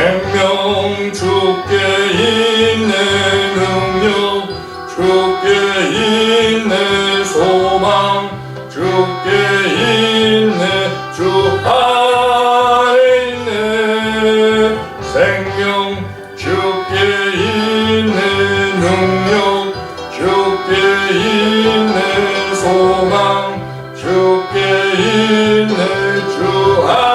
생명 주께 있는 능력 주께 있는 소망 주께 있는 주 아래 있는 생명 주께 있는 능력 주께 있는 소망 주께 있는 주 아래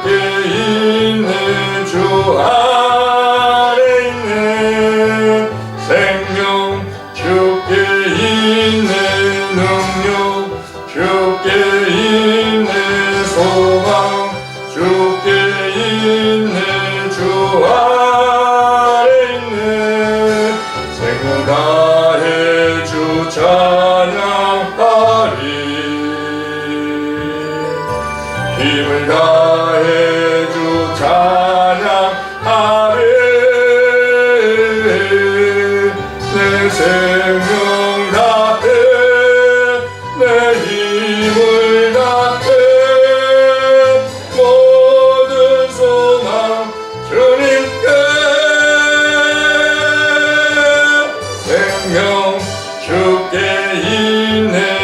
높게 있는 주 아래 있는 생명 주께 있는 능력 주께 있는 소망 주께 있는 주 아래 있는 힘을 다해 주 찬양하리 내 생명 다해 내 힘을 다해. 모든 소망 주님께. 생명 주께 있네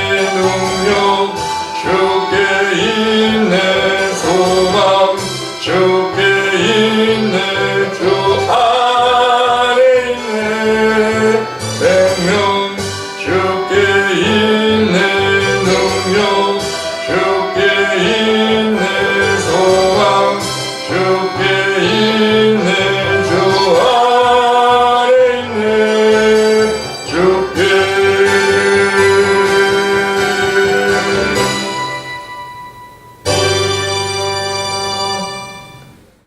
주 있네. 생명 주께 있네. 능력 주께 있네. 소망 주께 있네. 주